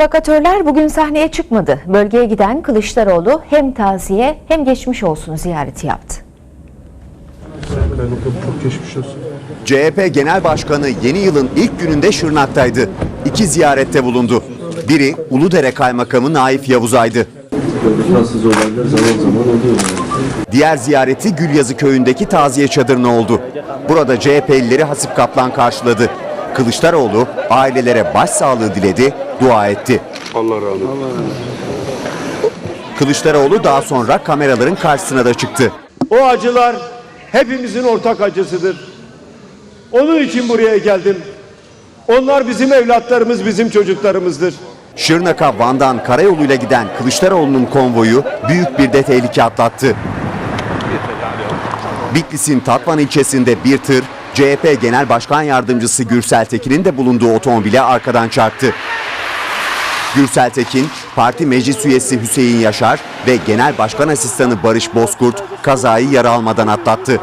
Provokatörler bugün sahneye çıkmadı. Bölgeye giden Kılıçdaroğlu hem taziye hem geçmiş olsun ziyareti yaptı. CHP Genel Başkanı yeni yılın ilk gününde Şırnak'taydı. İki ziyarette bulundu. Biri Uludere Kaymakamı Naif Yavuzay'dı. Diğer ziyareti Gülyazı köyündeki taziye çadırına oldu. Burada CHP'lileri Hasip Kaplan karşıladı. Kılıçdaroğlu ailelere başsağlığı diledi, dua etti. Allah razı olsun. Kılıçdaroğlu daha sonra kameraların karşısına da çıktı. O acılar hepimizin ortak acısıdır. Onun için buraya geldim. Onlar bizim evlatlarımız, bizim çocuklarımızdır. Şırnak'a Van'dan karayoluyla giden Kılıçdaroğlu'nun konvoyu büyük bir de tehlike atlattı. Bitlis'in Tatvan ilçesinde bir tır CHP Genel Başkan Yardımcısı Gürsel Tekin'in de bulunduğu otomobile arkadan çarptı. Gürsel Tekin, parti meclis üyesi Hüseyin Yaşar ve Genel Başkan Asistanı Barış Bozkurt kazayı yara almadan atlattı.